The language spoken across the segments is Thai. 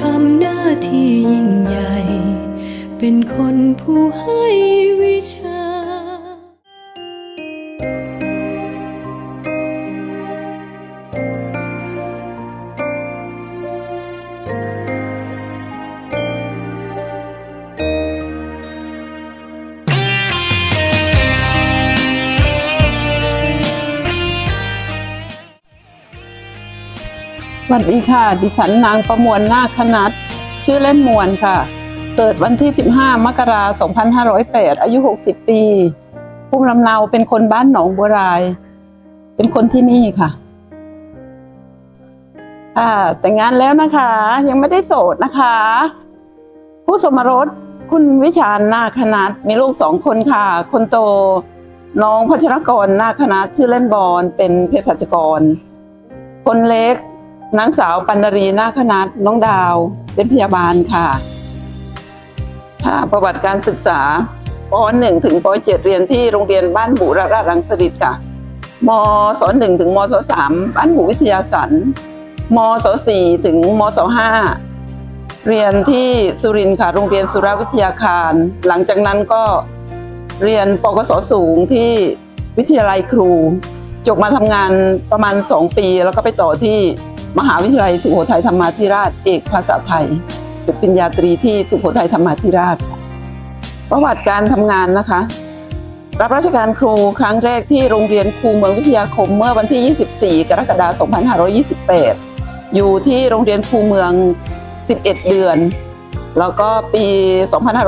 ทำหน้าที่ยิ่งใหญ่ เป็นคนผู้ให้วิชา วัสดีค่ะ ดิฉันนางประมวลนาคคณัตชื่อเล่นมวลค่ะ เกิดวันที่ 15 มกราคม2508 อายุ 60 ปีภูมิลำเนาเป็นคนบ้านหนองบัวราย เป็นคนที่นี่ค่ะค่ะแต่งงานแล้วนะคะ ยังไม่ได้โสดนะคะ ผู้สมรสคุณวิชาญนาคคณัตมีลูกสองคนค่ะ คนโตน้องพัชรกรนาคณัตชื่อเล่นบอลเป็นเภสัชกร คนเล็ก นางสาวปันนรีนาคณัตน้องดาว เป็นพยาบาลค่ะค่ะประวัติการศึกษาป .1 ถึงป .7 เรียนที่โรงเรียนบ้านบุราชรังสฤษค่ะมศ .1 ถึงมศ .3 บ้านบุวิทยาสันมศ .4 ถึงมศ .5 เรียนที่สุรินทร์ค่ะ โรงเรียนสุรวิทยาคาร หลังจากนั้นก็เรียนปกศสูงที่วิทยาลัยครู จบมาทำงานประมาณ 2 ปี แล้วก็ไปต่อที่ มหาวิทยาลัยสุโขทัยธรรมาธิราช เอกภาษาไทยจบปริญญาตรีที่สุโขทัยธรรมาธิราช ประวัติการทำงานนะคะ รับราชการครูครั้งแรกที่โรงเรียนครูเมืองวิทยาคมเมื่อวันที่ 24 กรกฎาคม 2528 อยู่ที่โรงเรียนครูเมือง 11 เดือน แล้วก็ปี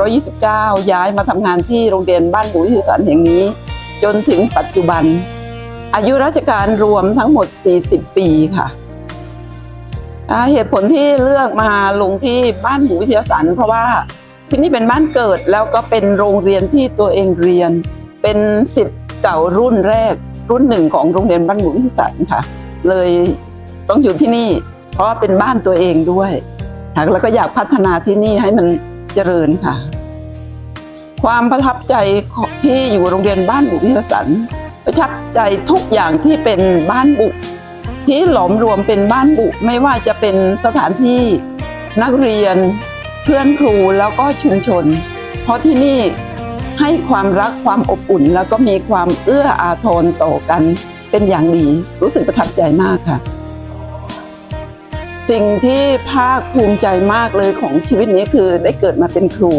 2529 ย้ายมาทำงานที่โรงเรียนบ้านบุวิทยาสันแห่งนี้ จนถึงปัจจุบัน อายุราชการรวมทั้งหมด 40 ปีค่ะ อ่าเหตุผลที่เลือกมาลงที่บ้านหมูวิทยาสันเพราะว่าที่นี่เป็นบ้านเกิดแล้วก็เป็นโรงเรียนที่ตัวเองเรียน เป็นสิทธิ์เก่ารุ่นแรกรุ่นหนึ่งของโรงเรียนบ้านหมูวิทยาสันค่ะ เลยต้องอยู่ที่นี่ เพราะว่าเป็นบ้านตัวเองด้วยค่ะแล้วก็อยากพัฒนาที่นี่ให้มันเจริญค่ะ ความประทับใจที่อยู่โรงเรียนบ้านบุวิทยาสันประทับใจทุกอย่างที่เป็นบ้านบุ ที่หลอมรวมเป็นบ้านบุ ไม่ว่าจะเป็นสถานที่นักเรียน เพื่อนครูแล้วก็ชุมชน เพราะที่นี่ให้ความรักความอบอุ่น แล้วก็มีความเอื้ออาทรต่อกันเป็นอย่างดี รู้สึกประทับใจมากค่ะ สิ่งที่ภาคภูมิใจมากเลยของชีวิตนี้คือได้เกิดมาเป็นครู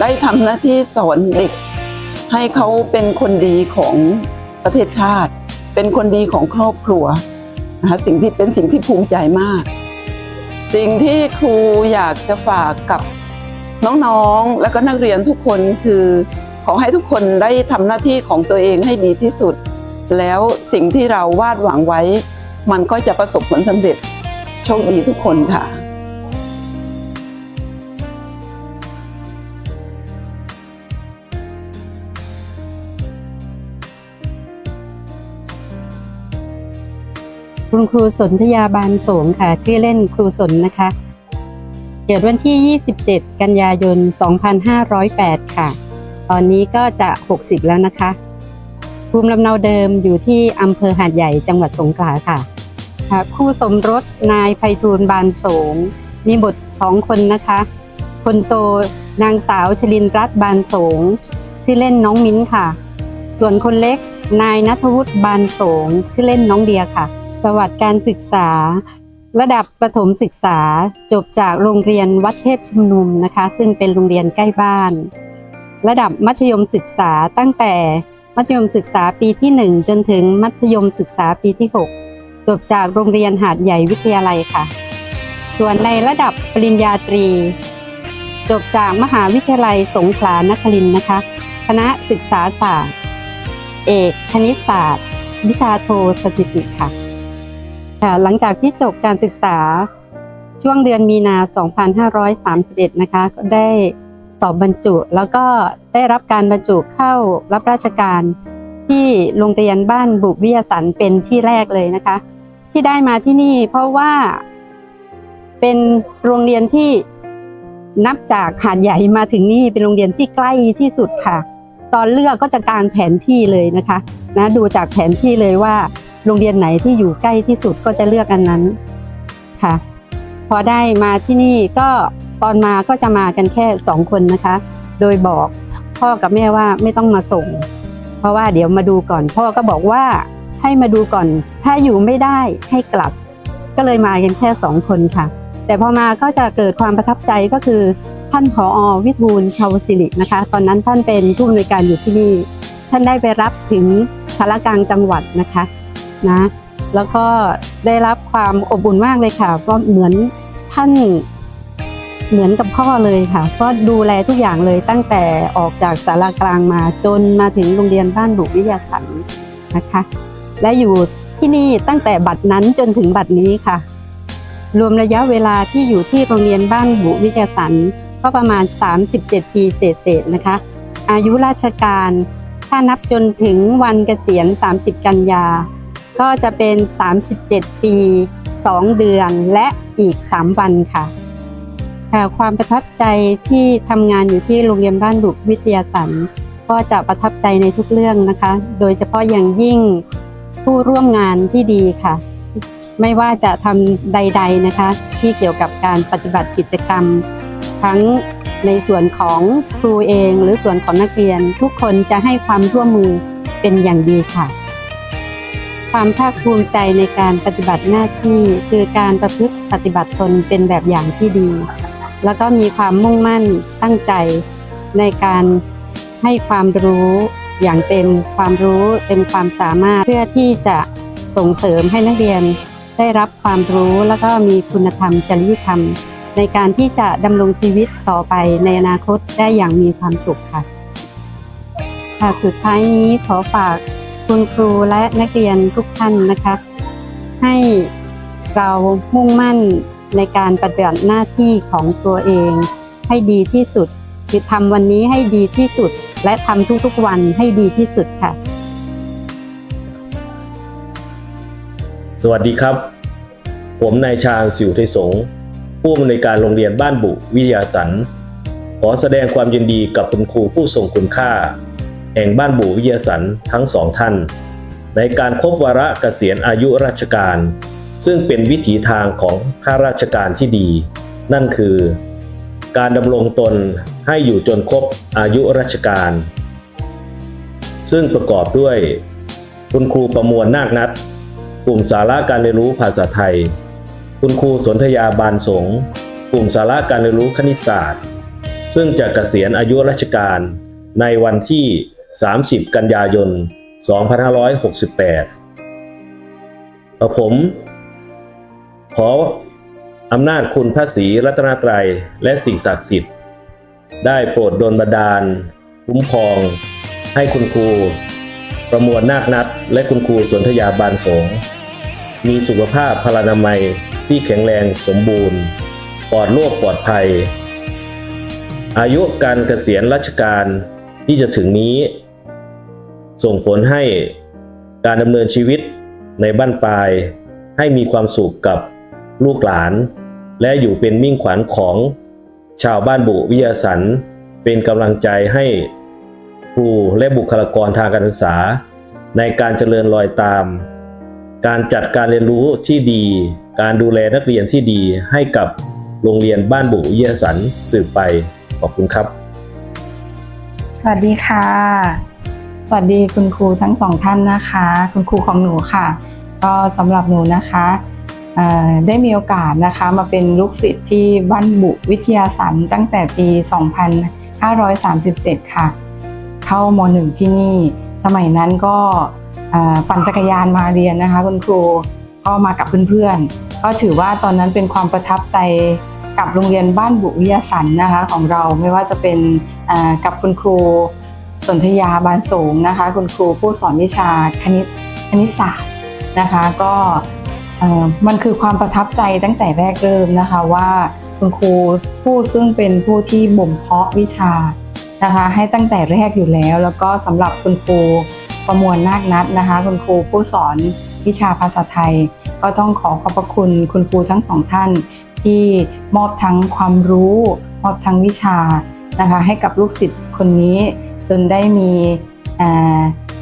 ได้ทำหน้าที่สอนเด็ก ให้เขาเป็นคนดีของประเทศชาติ เป็นคนดีของครอบครัว นะคะสิ่งที่เป็นสิ่งที่ภูมิใจมาก สิ่งที่ครูอยากจะฝากกับน้องๆ และก็นักเรียนทุกคนคือขอให้ทุกคนได้ทำหน้าที่ของตัวเองให้ดีที่สุด แล้วสิ่งที่เราวาดหวังไว้ มันก็จะประสบผลสำเร็จโชคดีทุกคนค่ะ คุณครูสนธยาบานสงค่ะ ชื่อเล่นครูสนนะคะ เกิดวันที่ 27 กันยายน 2508 ค่ะ ตอนนี้ก็จะ 60 แล้วนะคะ ภูมิลำเนาเดิมอยู่ที่อำเภอหาดใหญ่จังหวัดสงขลาค่ะค่ะคู่สมรสนายไพฑูรย์บานสงมีบุตรสองคนนะคะ คนโตนางสาวชลินรัตน์บานสงชื่อเล่นน้องมิ้นค่ะ ส่วนคนเล็กนายนัทวุฒิบานสงชื่อเล่นน้องเดียค่ะ ประวัติการศึกษา ระดับประถมศึกษาจบจากโรงเรียนวัดเทพชุมนุมนะคะ ซึ่งเป็นโรงเรียนใกล้บ้าน ระดับมัธยมศึกษาตั้งแต่มัธยมศึกษาปีที่ 1 จนถึงมัธยมศึกษาปีที่ 6 จบจากโรงเรียนหาดใหญ่วิทยาลัยค่ะ ส่วนในระดับปริญญาตรี จบจากมหาวิทยาลัยสงขลานครินนะคะ คณะศึกษาศาสตร์ เอก คณิตศาสตร์ วิชาโทสถิติค่ะ ค่ะหลังจากที่จบการศึกษาช่วงเดือนมีนา 2531 นะคะก็ได้สอบบรรจุ แล้วก็ได้รับการบรรจุเข้ารับราชการที่โรงเรียนบ้านบุวิทยาสันเป็นที่แรกเลยนะคะ ที่ได้มาที่นี่เพราะว่าเป็นโรงเรียนที่นับจากหาดใหญ่มาถึงนี่เป็นโรงเรียนที่ใกล้ที่สุดค่ะ ตอนเลือกก็จะกางแผนที่เลยนะคะนะดูจากแผนที่เลยว่า โรงเรียนไหนที่อยู่ใกล้ที่สุดก็จะเลือกอันนั้นค่ะ พอได้มาที่นี่ก็ตอนมาก็จะมากันแค่สองคนนะคะ โดยบอกพ่อกับแม่ว่าไม่ต้องมาส่ง เพราะว่าเดี๋ยวมาดูก่อนพ่อก็บอกว่าให้มาดูก่อน ถ้าอยู่ไม่ได้ให้กลับ ก็เลยมากันแค่สองคนค่ะ แต่พอมาก็จะเกิดความประทับใจก็คือท่านผออวิทูลชาวศิรินะคะ ตอนนั้นท่านเป็นผู้อำนวยการอยู่ที่นี่ ท่านได้ไปรับถึงสารกลางจังหวัดนะคะ นะ แล้วก็ได้รับความอบอุ่นมากเลยค่ะ ก็เหมือนท่านเหมือนกับพ่อเลยค่ะ ก็ดูแลทุกอย่างเลยตั้งแต่ออกจากสารกลางมาจนมาถึงโรงเรียนบ้านบุวิทยาสันนะคะ และอยู่ที่นี่ตั้งแต่บัดนั้นจนถึงบัดนี้ค่ะ รวมระยะเวลาที่อยู่ที่โรงเรียนบ้านบุวิทยาสันก็ประมาณ 37 ปีเศษๆนะคะ อายุราชการถ้านับจนถึงวันเกษียณ 30 กันยา ก็จะเป็น 37 ปี 2 เดือนและอีก 3 วันค่ะค่ะ ความประทับใจที่ทำงานอยู่ที่โรงเรียนบ้านบุวิทยาสันก็จะประทับใจในทุกเรื่องนะคะ โดยเฉพาะอย่างยิ่งผู้ร่วมงานที่ดีค่ะ ไม่ว่าจะทำใด ๆนะคะ ที่เกี่ยวกับการปฏิบัติกิจกรรม ทั้งในส่วนของครูเอง หรือส่วนของนักเรียน ทุกคนจะให้ความร่วมมือเป็นอย่างดีค่ะ ความภาคภูมิใจในการปฏิบัติหน้าที่ คือการประพฤติปฏิบัติตนเป็นแบบอย่างที่ดี แล้วก็มีความมุ่งมั่นตั้งใจในการให้ความรู้อย่างเต็มความรู้เต็มความสามารถเพื่อที่จะส่งเสริมให้นักเรียนได้รับความรู้แล้วก็มีคุณธรรมจริยธรรม ในการที่จะดำรงชีวิตต่อไปในอนาคตได้อย่างมีความสุขค่ะค่ะสุดท้ายนี้ขอฝาก คุณครูและนักเรียนทุกท่านนะคะ ให้เรามุ่งมั่นในการปฏิบัติหน้าที่ของตัวเอง ให้ดีที่สุดคือทำวันนี้ให้ดีที่สุด และทำทุกๆวันให้ดีที่สุดค่ะ สวัสดีครับ ผมนายชาญสิวไทยสงผู้อำนวยการโรงเรียนบ้านบุวิทยาสันขอแสดงความยินดีกับคุณครูผู้ทรงคุณค่า แห่งบ้านบุวิทยาสันทั้งสองท่าน ในการครบวาระเกษียณอายุราชการ ซึ่งเป็นวิถีทางของข้าราชการที่ดี นั่นคือ การดำรงตนให้อยู่จนครบอายุราชการ ซึ่งประกอบด้วย คุณครูประมวลนาคนัดกลุ่มสาระการเรียนรู้ภาษาไทย คุณครูสนธยาบานสงกลุ่มสาระการเรียนรู้คณิตศาสตร์ ซึ่งจะเกษียณอายุราชการในวันที่ 30 กันยายน 2568กับผม ขออำนาจคุณพระศรีรัตนตรัยและสิ่งศักดิ์สิทธิ์ ได้โปรดดลบันดาล คุ้มครอง ให้คุณครู ประมวลนาคนัดและคุณครูสนธยาบานสงมีสุขภาพพลานามัยที่แข็งแรงสมบูรณ์ ปลอดโรคปลอดภัย อายุการเกษียณราชการที่จะถึงนี้ ส่งผลให้การดำเนินชีวิตในบ้านปลาย ให้มีความสุขกับลูกหลาน และอยู่เป็นมิ่งขวัญของชาวบ้านบุวิทยาสันเป็นกำลังใจให้ครูและบุคลากรทางการศึกษา ในการเจริญรอยตาม การจัดการเรียนรู้ที่ดี การดูแลนักเรียนที่ดีให้กับโรงเรียนบ้านบุวิทยาสันสืบไปขอบคุณครับ สวัสดีค่ะ วัสดีคุณครูทั้งสองท่านนะคะ คุณครูของหนูค่ะ ก็สำหรับหนูนะคะได้มีโอกาสนะคะมาเป็นลูกศิษย์ที่บ้านบุวิทยาสันตั้งแต่ปี 2537 ค่ะ เข้ามหนึ่งที่นี่ สมัยนั้นก็ปั่นจักรยานมาเรียนนะคะ คุณครูก็มากับเพื่อนๆ ก็ถือว่าตอนนั้นเป็นความประทับใจกับโรงเรียนบ้านบุวิทยาสันนะคะของเราไม่ว่าจะเป็นกับคุณครู สนธยาบานสูงนะคะ คุณครูผู้สอนวิชาคณิตคณิตศาสตร์นะคะ ก็มันคือความประทับใจตั้งแต่แรกเริ่มนะคะว่าคุณครูผู้ซึ่งเป็นผู้ที่บ่มเพาะวิชานะคะให้ตั้งแต่แรกอยู่แล้ว แล้วก็สำหรับคุณครูประมวลนาคนัดนะคะ คุณครูผู้สอนวิชาภาษาไทย ก็ต้องขอขอบพระคุณคุณครูทั้งสองท่าน ที่มอบทั้งความรู้ มอบทั้งวิชานะคะให้กับลูกศิษย์คนนี้ จนได้มี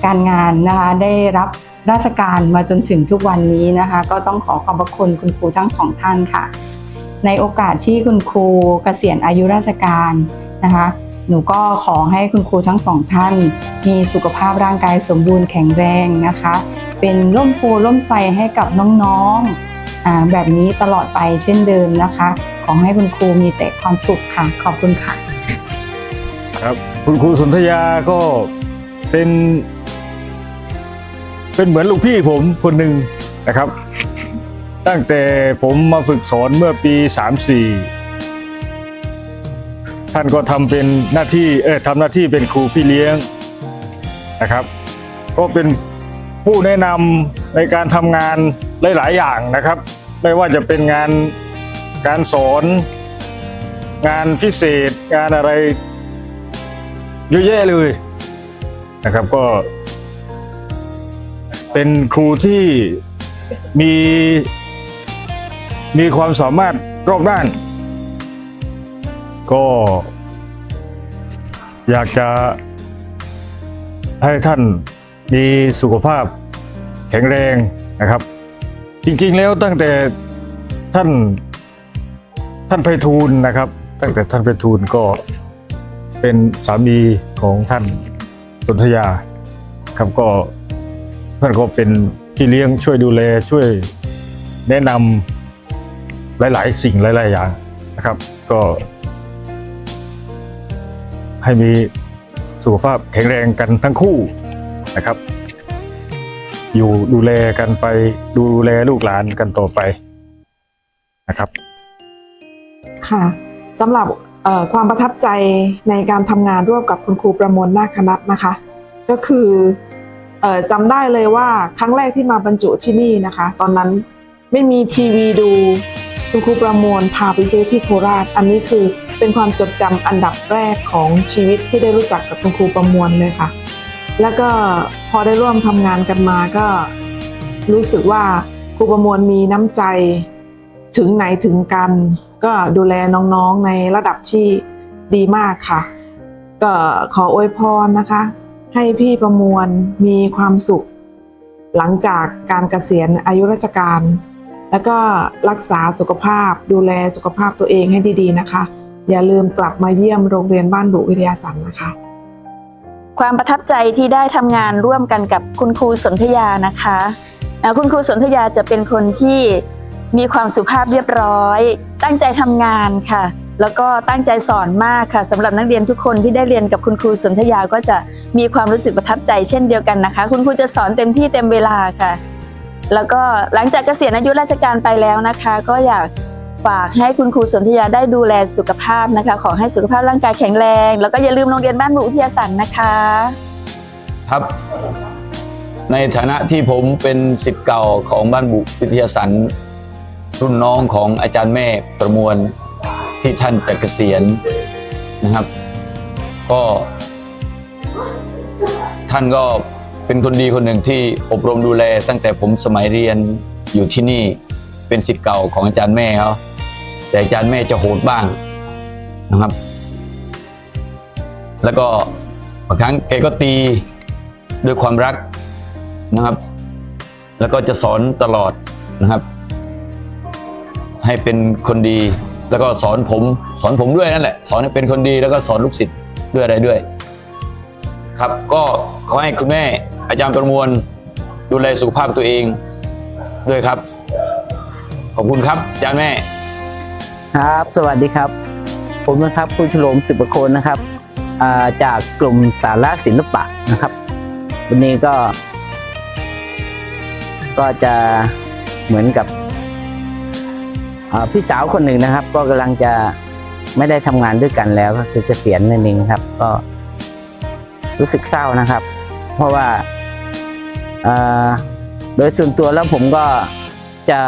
การงานนะคะได้รับราชการมาจนถึงทุกวันนี้นะคะ ก็ต้องขอขอบพระคุณคุณครูทั้งสองท่านค่ะ ในโอกาสที่คุณครูเกษียณอายุราชการนะคะหนูก็ขอให้คุณครูทั้งสองท่าน มีสุขภาพร่างกายสมบูรณ์แข็งแรงนะคะ เป็นร่มโพล่มไทรให้กับน้องๆแบบนี้ตลอดไปเช่นเดิมนะคะ ขอให้คุณครูมีแต่ความสุขค่ะ ขอบคุณค่ะ ครับ คุณครูสนธยาก็เป็น เป็นเหมือนลูกพี่ผมคนหนึ่งนะครับ ตั้งแต่ผมมาฝึกสอนเมื่อปี 34 ท่านก็ทำเป็นหน้าที่เออทำหน้าที่เป็นครูพี่เลี้ยงนะครับ ก็เป็นผู้แนะนำในการทำงานหลาย ๆ อย่างนะครับ ไม่ว่าจะเป็นงานการสอนงานพิเศษงานอะไร เยอะแยะเลยนะครับก็ เป็นครูที่มีมีความสามารถรอบด้าน ก็ อยากจะให้ท่านมีสุขภาพแข็งแรงนะครับ จริงๆแล้วตั้งแต่ท่านท่านไพฑูรย์นะครับ ตั้งแต่ท่านไพฑูรย์ก็ เป็นสามีของท่านสนธยาครับก็เพื่อนก็เป็นพี่เลี้ยงช่วยดูแลช่วยแนะนำหลาย ๆ สิ่งหลาย ๆ อย่างนะครับ ก็ ให้มีสุขภาพแข็งแรงกันทั้งคู่นะครับ อยู่ดูแลกันไปดูแลลูกหลานกันต่อไปนะครับ ค่ะสำหรับ ความประทับใจในการทำงานร่วมกับคุณครูประมวลนาคนัทนะคะ ก็คือเอ่อจำได้เลยว่าครั้งแรกที่มาบรรจุที่นี่นะคะ ตอนนั้นไม่มีทีวีดูคุณครูประมวลพาไปซื้อที่โคราช อันนี้คือเป็นความจดจำอันดับแรกของชีวิตที่ได้รู้จักกับคุณครูประมวลเลยค่ะ แล้วก็พอได้ร่วมทำงานกันมาก็รู้สึกว่าครูประมวลมีน้ำใจถึงไหนถึงกัน ก็ดูแลน้องๆในระดับที่ดีมากค่ะ ก็ขออวยพรนะคะ ให้พี่ประมวลมีความสุข หลังจากการเกษียณอายุราชการ แล้วก็รักษาสุขภาพดูแลสุขภาพตัวเองให้ดีๆนะคะ อย่าลืมกลับมาเยี่ยมโรงเรียนบ้านบุวิทยาสันนะคะ ความประทับใจที่ได้ทำงานร่วมกันกับคุณครูสนธยานะคะคุณครูสนธยาจะเป็นคนที่ มีความสุภาพเรียบร้อย ตั้งใจทำงานค่ะ แล้วก็ตั้งใจสอนมากค่ะสำหรับนักเรียนทุกคนที่ได้เรียนกับคุณครูสนธยาก็จะมีความรู้สึกประทับใจเช่นเดียวกันนะคะ คุณครูจะสอนเต็มที่เต็มเวลาค่ะ แล้วก็หลังจากเกษียณอายุราชการไปแล้วนะคะ ก็อยากฝากให้คุณครูสนธยาได้ดูแลสุขภาพนะคะ ขอให้สุขภาพร่างกายแข็งแรง แล้วก็อย่าลืมโรงเรียนบ้านบุวิทยาสันนะคะ ครับในฐานะที่ผมเป็นสิทธิ์เก่าของบ้านบุวิทยาสัน รุ่นน้องของอาจารย์แม่ประมวลที่ท่านจะเกษียณนะครับ ก็ท่านก็เป็นคนดีคนหนึ่งที่อบรมดูแล ตั้งแต่ผมสมัยเรียนอยู่ที่นี่เป็นสิทธิ์เก่าของอาจารย์แม่เขาแต่อาจารย์แม่จะโหดบ้างนะครับ แล้วก็บางครั้งแกก็ตีด้วยความรักนะครับ แล้วก็จะสอนตลอดนะครับ ให้เป็นคนดี แล้วก็สอนผมสอนผมด้วยนั่นแหละ สอนให้เป็นคนดีแล้วก็สอนลูกศิษย์ด้วยอะไรด้วย ครับก็ขอให้คุณแม่อาจารย์ประมวล ดูแลสุขภาพตัวเองด้วยครับ ขอบคุณครับอาจารย์แม่ ครับ สวัสดีครับ ผมนะครับคุณฉลมติประโคนนะครับอ่าจากกลุ่มสาระศิลปะนะครับ วันนี้ก็ ก็จะเหมือนกับ พี่สาวคนหนึ่งนะครับ ก็กำลังจะไม่ได้ทำงานด้วยกันแล้วก็คือเกษียณนั่นเองครับ ก็รู้สึกเศร้านะครับ เพราะว่าโดยส่วนตัวแล้วผมก็จะ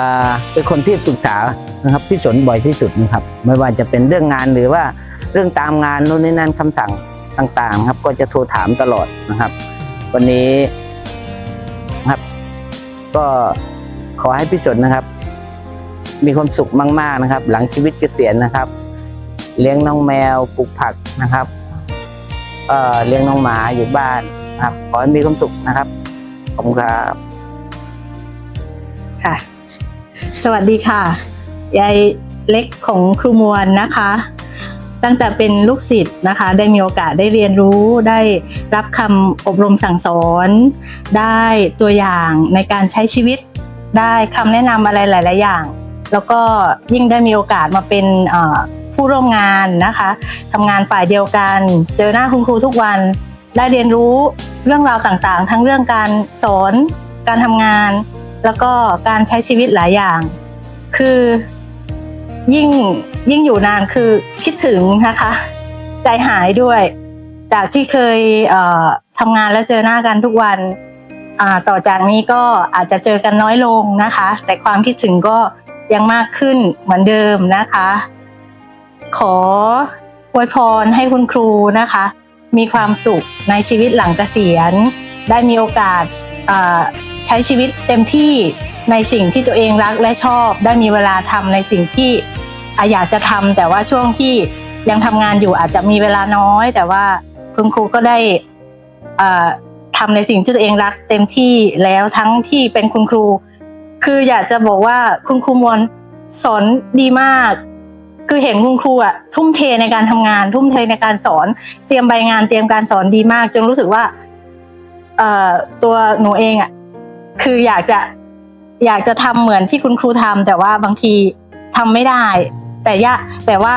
เป็นคนที่ปรึกษานะครับพี่สนบ่อยที่สุดนะครับ ไม่ว่าจะเป็นเรื่องงานหรือว่าเรื่องตามงานโน่นนี่นั่นคำสั่งต่างๆ ครับ ก็จะโทรถามตลอดนะครับ วันนี้นะครับ ก็ขอให้พี่สนนะครับ มีความสุขมากๆนะครับ หลังชีวิตเกษียณนะครับ เลี้ยงน้องแมวปลูกผักนะครับเเลี้ยงน้องหมาอยู่บ้านนะครับขอให้มีความสุขนะครับขอบคุณครับค่ะ สวัสดีค่ะยายเล็กของครูมวลนะคะ ตั้งแต่เป็นลูกศิษย์นะคะ ได้มีโอกาสได้เรียนรู้ได้รับคำอบรมสั่งสอน ได้ตัวอย่างในการใช้ชีวิต ได้คำแนะนำอะไรหลาย ๆ อย่าง แล้วก็ยิ่งได้มีโอกาสมาเป็นผู้ร่วมงานนะคะทำงานฝ่ายเดียวกัน เจอหน้าคุณครูทุกวัน ได้เรียนรู้เรื่องราวต่างๆ ทั้งเรื่องการสอน การทำงาน แล้วก็การใช้ชีวิตหลายอย่าง คือยิ่งยิ่งอยู่นานคือคิดถึงนะคะ ใจหายด้วย จากที่เคยเทำงานแล้วเจอหน้ากันทุกวันต่อจากนี้ก็อาจจะเจอกันน้อยลงนะคะ แต่ความคิดถึงก็ ยังมากขึ้นเหมือนเดิมนะคะ ขออวยพรให้คุณครูนะคะ มีความสุขในชีวิตหลังเกษียณ ได้มีโอกาสใช้ชีวิตเต็มที่ในสิ่งที่ตัวเองรักและชอบ ได้มีเวลาทำในสิ่งที่อยากจะทำแต่ว่าช่วงที่ยังทำงานอยู่อาจจะมีเวลาน้อย แต่ว่าคุณครูก็ได้อ่าทำในสิ่งที่ตัวเองรักเต็มที่แล้วทั้งที่เป็นคุณครู คืออยากจะบอกว่าคุณครูมวลสอนดีมาก คือเห็นคุณครูอะทุ่มเทในการทำงาน ทุ่มเทในการสอน เตรียมใบงานเตรียมการสอนดีมาก จนรู้สึกว่าเอ่อตัวหนูเองอะคืออยากจะอยากจะทำเหมือนที่คุณครูทำแต่ว่าบางทีทำไม่ได้ แต่ยะแต่ว่า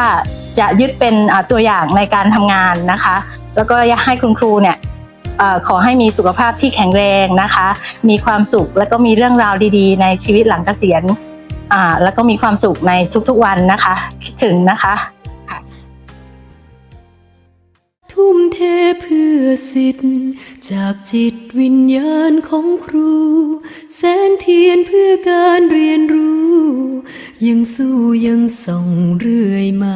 จะยึดเป็นตัวอย่างในการทำงานนะคะ แล้วก็อยากให้คุณครูเนี่ย ขอให้มีสุขภาพที่แข็งแรงนะคะ มีความสุขแล้วก็มีเรื่องราวดีๆ ในชีวิตหลังเกษียณแล้วก็มีความสุขในทุกๆวันนะคะ คิดถึงนะคะ ทุ่มเทเพื่อสิทธิ์ จากจิตวิญญาณของครู แสงเทียนเพื่อการเรียนรู้ ยังสู้ยังส่องเรื่อยมา